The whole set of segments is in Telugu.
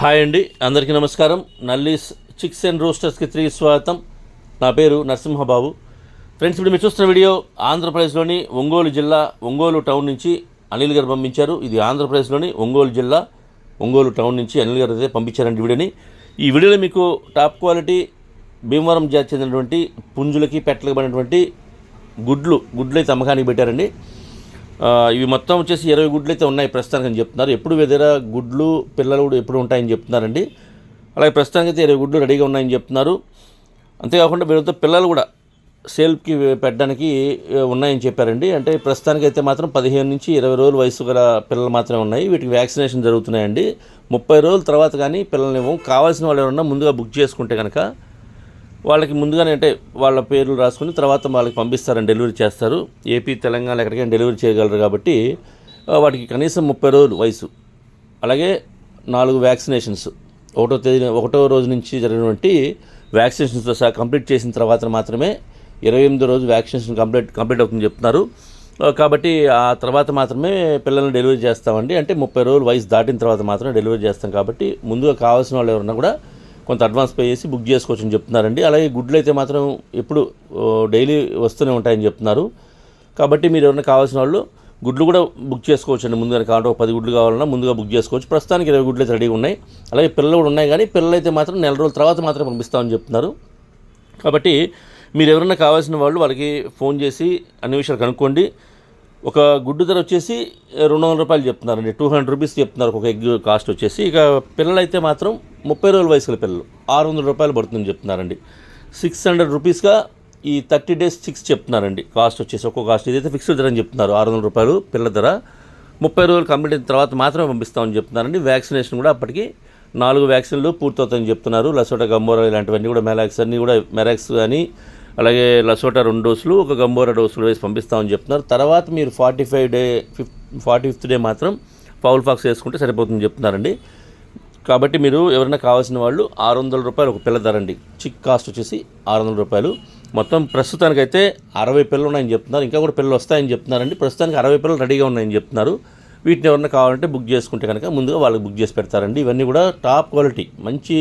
హాయ్ అండి అందరికీ నమస్కారం. నల్లీస్ చిక్స్ అండ్ రోస్టర్స్కి తిరిగి స్వాగతం. నా పేరు నరసింహబాబు. ఫ్రెండ్స్ ఇప్పుడు మీరు చూస్తున్న వీడియో ఆంధ్రప్రదేశ్లోని ఒంగోలు జిల్లా ఒంగోలు టౌన్ నుంచి అనిల్ గారు పంపించారు. ఇది ఆంధ్రప్రదేశ్లోని ఒంగోలు జిల్లా ఒంగోలు టౌన్ నుంచి అనిల్ గారు అయితే పంపించారండి వీడియోని. ఈ వీడియోలో మీకు టాప్ క్వాలిటీ భీమవరం జాతి చెందినటువంటి పుంజులకి పెట్టలకు పడినటువంటి గుడ్లు గుడ్లు అయితే అమ్మకానికి పెట్టారండి. ఇవి మొత్తం వచ్చేసి ఇరవై గుడ్లు అయితే ఉన్నాయి ప్రస్తుతానికి అని చెప్తున్నారు. ఎప్పుడు వెదర గుడ్లు పిల్లలు కూడా ఎప్పుడు ఉంటాయని చెప్తున్నారండి. అలాగే ప్రస్తుతానికి అయితే ఇరవై గుడ్లు రెడీగా ఉన్నాయని చెప్తున్నారు. అంతేకాకుండా వీళ్ళతో పిల్లలు కూడా సేల్కి పెట్టడానికి ఉన్నాయని చెప్పారండి. అంటే ప్రస్తుతానికి అయితే మాత్రం పదిహేను నుంచి ఇరవై రోజుల వయసు గల పిల్లలు మాత్రమే ఉన్నాయి. వీటికి వ్యాక్సినేషన్ జరుగుతున్నాయండి. ముప్పై రోజుల తర్వాత కానీ పిల్లల్ని ఇవ్వం. కావాల్సిన వాళ్ళు ఎవరన్నా ముందుగా బుక్ చేసుకుంటే కనుక వాళ్ళకి ముందుగానే అంటే వాళ్ళ పేర్లు రాసుకుని తర్వాత వాళ్ళకి పంపిస్తారని డెలివరీ చేస్తారు. ఏపీ తెలంగాణ ఎక్కడికైనా డెలివరీ చేయగలరు కాబట్టి వాటికి కనీసం ముప్పై రోజులు వయసు. అలాగే నాలుగు వ్యాక్సినేషన్స్. ఒకటో తేదీ ఒకటో రోజు నుంచి జరిగినటువంటి వ్యాక్సినేషన్స్తో సహా కంప్లీట్ చేసిన తర్వాత మాత్రమే ఇరవై ఎనిమిదో రోజు వ్యాక్సినేషన్ కంప్లీట్ కంప్లీట్ అవుతుందని చెప్తున్నారు. కాబట్టి ఆ తర్వాత మాత్రమే పిల్లల్ని డెలివరీ చేస్తామండి. అంటే ముప్పై రోజులు వయసు దాటిన తర్వాత మాత్రమే డెలివరీ చేస్తాం కాబట్టి ముందుగా కావాల్సిన వాళ్ళు ఎవరన్నా కూడా కొంత అడ్వాన్స్ పే చేసి బుక్ చేసుకోవచ్చు అని చెప్తున్నారండి. అలాగే గుడ్లు అయితే మాత్రం ఎప్పుడు డైలీ వస్తూనే ఉంటాయని చెప్తున్నారు. కాబట్టి మీరు ఎవరైనా కావాల్సిన వాళ్ళు గుడ్లు కూడా బుక్ చేసుకోవచ్చు అండి ముందుగా కావాలంటే ఒక పది గుడ్లు కావాలన్నా ముందుగా బుక్ చేసుకోవచ్చు. ప్రస్తుతానికి ఇరవై గుడ్లు అయితే రెడీగా ఉన్నాయి. అలాగే పిల్లలు కూడా ఉన్నాయి కానీ పిల్లలు అయితే మాత్రం నెల రోజుల తర్వాత మాత్రం పంపిస్తామని చెప్తున్నారు. కాబట్టి మీరు ఎవరైనా కావాల్సిన వాళ్ళు వాళ్ళకి ఫోన్ చేసి అన్ని విషయాలు కనుక్కోండి. ఒక గుడ్డు ధర వచ్చేసి రెండు వందల రూపాయలు చెప్తున్నారండి. టూ హండ్రెడ్ రూపీస్ చెప్తున్నారు ఒక ఎగ్ కాస్ట్ వచ్చేసి. ఇక పిల్లలైతే మాత్రం ముప్పై రోజుల వయసుల పిల్లలు. ఆరు వందల రూపాయలు పడుతుందని చెప్తున్నారండి. సిక్స్ హండ్రెడ్ రూపీస్గా ఈ థర్టీ డేస్ సిక్స్ చెప్తున్నారండి. కాస్ట్ వచ్చేసి ఒక్కో కాస్ట్ ఇదైతే ఫిక్స్డ్ ధర అని చెప్తున్నారు. ఆరు వందల రూపాయలు పిల్ల ధర. ముప్పై రోజులు కంప్లీట్ అయిన తర్వాత మాత్రమే పంపిస్తామని చెప్తున్నారండి. వ్యాక్సినేషన్ కూడా అప్పటికి నాలుగు వ్యాక్సిన్లు పూర్తవుతాయని చెప్తున్నారు. లసోటా గమ్మోరా ఇలాంటివన్నీ కూడా మెలాక్స్ అన్నీ కూడా మెరాక్స్ అని అలాగే లసోటా రెండు డోసులు ఒక గంబోరా డోసులు వేసి పంపిస్తామని చెప్తున్నారు. తర్వాత మీరు ఫార్టీ ఫైవ్ డే ఫిఫ్ ఫార్టీ ఫిఫ్త్ డే మాత్రం ఫౌల్ ఫాక్స్ వేసుకుంటే సరిపోతుందని చెప్తున్నారండి. కాబట్టి మీరు ఎవరైనా కావాల్సిన వాళ్ళు ఆరు వందల రూపాయలు ఒక పిల్ల ధరండి. చిక్ కాస్ట్ వచ్చేసి ఆరు వందల రూపాయలు. మొత్తం ప్రస్తుతానికైతే అరవై పిల్లలు ఉన్నాయని చెప్తున్నారు. ఇంకా కూడా పిల్లలు వస్తాయని చెప్తున్నారండి. ప్రస్తుతానికి అరవై పిల్లలు రెడీగా ఉన్నాయని చెప్తున్నారు. వీటిని ఎవరైనా కావాలంటే బుక్ చేసుకుంటే కనుక ముందుగా వాళ్ళకి బుక్ చేసి పెడతారండి. ఇవన్నీ కూడా టాప్ క్వాలిటీ మంచి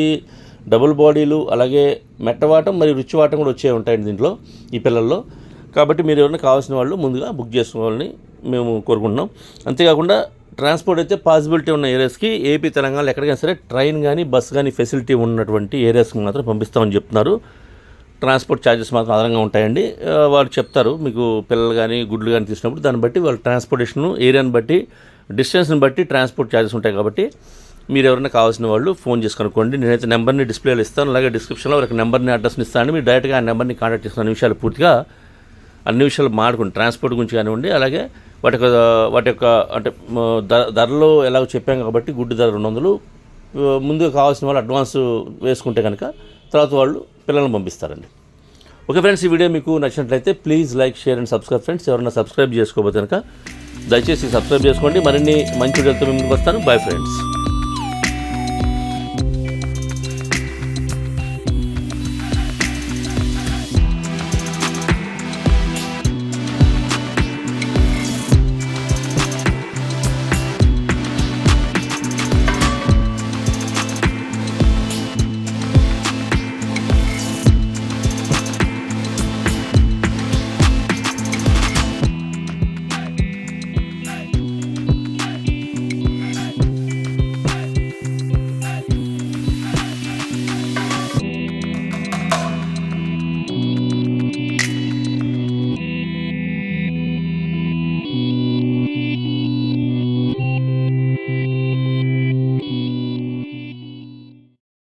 డబుల్ బాడీలు అలాగే మెట్టవాటం మరియు రుచివాటం కూడా వచ్చే ఉంటాయండి దీంట్లో ఈ పిల్లల్లో. కాబట్టి మీరు ఎవరైనా కావాల్సిన వాళ్ళు ముందుగా బుక్ చేసుకోవాలని మేము కోరుకుంటున్నాం. అంతేకాకుండా ట్రాన్స్పోర్ట్ అయితే పాసిబిలిటీ ఉన్న ఏరియాస్కి ఏపీ తెలంగాణలో ఎక్కడికైనా సరే ట్రైన్ కానీ బస్ కానీ ఫెసిలిటీ ఉన్నటువంటి ఏరియాస్కి మాత్రం పంపిస్తామని చెప్తున్నారు. ట్రాన్స్పోర్ట్ ఛార్జెస్ మాత్రం అదనంగా ఉంటాయండి. వాళ్ళు చెప్తారు మీకు పిల్లలు కానీ గుడ్లు కానీ తీసినప్పుడు దాన్ని బట్టి వాళ్ళ ట్రాన్స్పోర్టేషన్ ఏరియాని బట్టి డిస్టెన్స్ని బట్టి ట్రాన్స్పోర్ట్ ఛార్జెస్ ఉంటాయి కాబట్టి మీరు ఎవరైనా కావాల్సిన వాళ్ళు ఫోన్ చేసి కనుక్కోండి. నేనైతే నెంబర్ని డిస్ప్లేలో ఇస్తాను. అలాగే డిస్క్రిప్షన్లో వాళ్ళకి నెంబర్ని అడ్రస్ని ఇస్తాను. మీరు డైరెక్ట్గా ఆ నెంబర్ని కాంటాక్ట్ చేసుకున్న విషయాలు పూర్తిగా అన్ని విషయాలు మాట్లాడుకోండి. ట్రాన్స్పోర్ట్ గురించి కానివ్వండి అలాగే వాటి యొక్క వాటి యొక్క అంటే ధర ధరలో ఎలాగో చెప్పాం కాబట్టి గుడ్డు ధర రెండు వందలు. ముందుగా కావాల్సిన వాళ్ళు అడ్వాన్స్ వేసుకుంటే కనుక తర్వాత వాళ్ళు పిల్లల్ని పంపిస్తారండి. ఓకే ఫ్రెండ్స్ ఈ వీడియో మీకు నచ్చినట్లయితే please like share and subscribe. Friends ఎవరైనా సబ్స్క్రైబ్ చేసుకోబోతే కనుక దయచేసి సబ్స్క్రైబ్ చేసుకోండి. మరిన్ని మంచి వీడియోలతో మేము ముందుకు వస్తాను. Bye friends.